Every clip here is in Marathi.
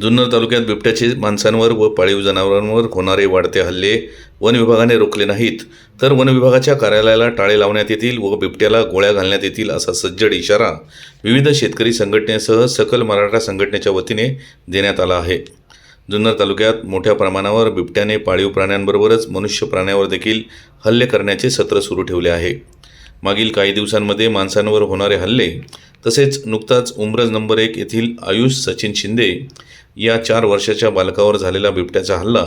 जुन्नर तालुक्यात बिबट्याचे माणसांवर व पाळीव जनावरांवर होणारे वाढते हल्ले वन विभागाने रोखले नाहीत. तर वन विभागाच्या कार्यालयाला टाळे लावण्यात येतील व बिबट्याला गोळ्या घालण्यात येतील असा सज्जड इशारा विविध शेतकरी संघटनेसह सकल मराठा संघटनेच्या वतीने देण्यात आला आहे. जुन्नर तालुक्यात मोठ्या प्रमाणावर बिबट्याने पाळीव प्राण्यांबरोबरच मनुष्य प्राण्यावर देखील हल्ले करण्याचे सत्र सुरू ठेवले आहे. मागील काही दिवसांमध्ये माणसांवर होणारे हल्ले तसेच नुकताच उमरज नंबर एक येथील आयुष सचिन शिंदे या चार वर्षाच्या बालकावर झालेला बिबट्याचा हल्ला.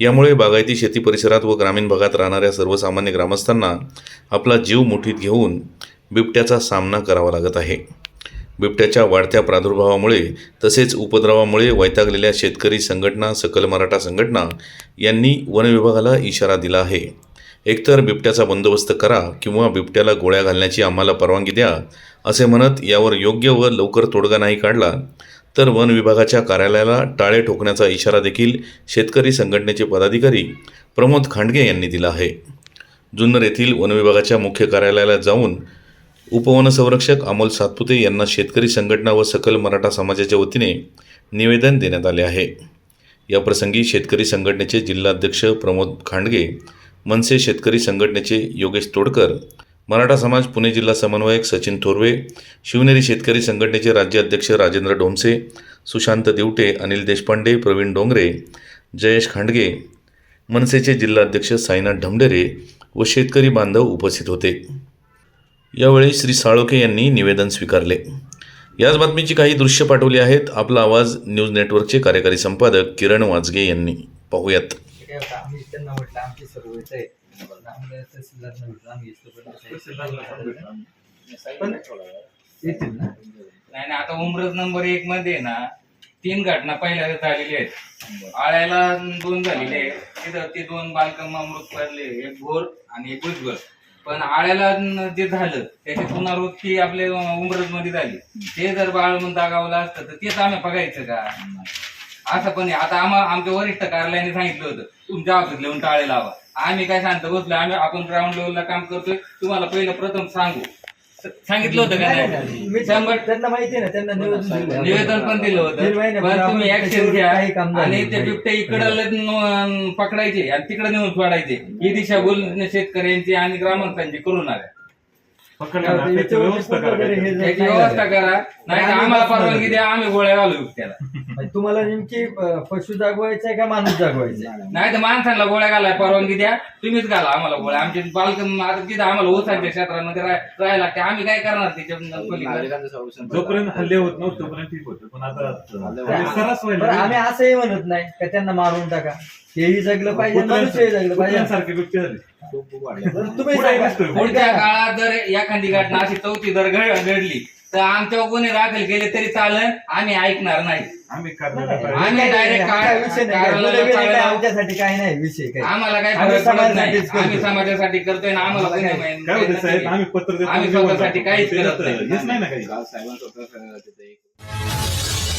यामुळे बागायती शेती परिसरात व ग्रामीण भागात राहणाऱ्या सर्वसामान्य ग्रामस्थांना आपला जीव मुठीत घेऊन बिबट्याचा सामना करावा लागत आहे. बिबट्याच्या वाढत्या प्रादुर्भावामुळे तसेच उपद्रवामुळे वैतागलेल्या शेतकरी संघटना सकल मराठा संघटना यांनी वन विभागाला इशारा दिला आहे. एकतर बिबट्याचा बंदोबस्त करा किंवा बिबट्याला गोळ्या घालण्याची आम्हाला परवानगी द्या असे म्हणत यावर योग्य व लवकर तोडगा नाही काढला तर वन विभागाच्या कार्यालयाला टाळे ठोकण्याचा इशारा देखील शेतकरी संघटनेचे पदाधिकारी प्रमोद खांडगे यांनी दिला आहे. जुन्नर येथील वनविभागाच्या मुख्य कार्यालयाला जाऊन उपवनसंरक्षक अमोल सातपुते यांना शेतकरी संघटना व सकल मराठा समाजाच्या वतीने निवेदन देण्यात आले आहे. याप्रसंगी शेतकरी संघटनेचे जिल्हाध्यक्ष प्रमोद खांडगे मनसे शेतकरी संघटनेचे योगेश तोडकर मराठा समाज पुणे जिल्हा समन्वयक सचिन थोरवे शिवनेरी शेतकरी संघटनेचे राज्याध्यक्ष राजेंद्र डोमसे सुशांत दिवटे अनिल देशपांडे प्रवीण डोंगरे जयेश खांडगे मनसेचे जिल्हाध्यक्ष साईनाथ ढमढेरे व शेतकरी बांधव उपस्थित होते. यावेळी श्री साळोखे यांनी निवेदन स्वीकारले. याच बातमीची काही दृश्य पाठवली आहेत. आपला आवाज न्यूज नेटवर्कचे कार्यकारी संपादक किरण वाजगे यांनी. पाहूयात. येतील ना नाही नाही आता उमरज नंबर एक मध्ये ना तीन घटना पहिल्या झालेल्या आहेत. आळ्याला दोन झालेले आहेत. तिथं ते दोन बालकम अमृत पडले एक भोर आणि एक भुजबळ पण आळ्याला जे झालं त्याची पुनरावृत्ती आपल्या उमरजमध्ये झाली. ते जर बाळ म्हणून दागावलं असतं तर तेच आम्ही बघायचं का? असं पण आहे. आता आम्हाला आमच्या वरिष्ठ कार्यालयाने सांगितलं होतं तुमच्या ऑफिस लिहून टाळे लावा. आम्ही काय सांगतो बसलो आम्ही आपण ग्राउंड लेवलला काम करतोय. तुम्हाला पहिलं प्रथम सांगू. स- सांगितलं होतं का नाही. मी शंभर त्यांना माहिती आहे ना त्यांना निवेदन दिलं निवेदन पण दिलं दीड होतं पण तुम्ही आपण ऍक्शन घ्या. काही काम झालं आणि ते. बिबटे इकडे पकडायचे आणि तिकडे नेऊन सोडायचे. ही दिशा बोल शेतकऱ्यांची आणि ग्रामस्थांची करू त्याची व्यवस्था करा त्याची. नाही व्यवस्था झालं. करा. नाही तर आम्हाला परवानगी द्या आम्ही गोळ्या घालू म्हणजे तुम्हाला नेमकी अं, पशु जागवायचा आहे का माणूस जागवायचा आहे? नाही तर माणसांना गोळ्या घालाय परवानगी द्या. तुम्हीच घाला आम्हाला गोळ्या. आमचे बालक आता तिथं आम्हाला ओसांच्या क्षेत्रामध्ये राह- राहायला लागते. आम्ही काय करणार त्याच्या पलीकडे? जोपर्यंत हल्ले होत नव्हते तोपर्यंत ठीक होतं. पण आता हल्ले आम्ही असंही म्हणत नाही का त्यांना मारून टाका. हेही जगलं पाहिजे जगलं पाहिजे. कुत्र्यांसारखे बिबटे झाले. तुम्ही काळात जर एखादी घटना अशी चौथी जर घड- घडली तर आमच्यावर गुन्हे दाखल केले तरी चालेल आम्ही ऐकणार नाही. आम्ही करणार नाही, काय- विषय नाही. काय- गुन्हे बिन्हे काय काय- आमच्यासाठी काही नाही विषय काही आम्हाला काय आम्ही फरक पडत नाही. समाजासाठीच. आम्ही समाजासाठी करतोय ना आम्हाला आम्हाला गुन्हे काय- होतं साहेब. आम्ही पत्र देतो आम्ही जेवण स्वतःसाठी. काहीच करत नाही. हेच नाही ना काही. काल साहेबांनी स्वतः तिथे एक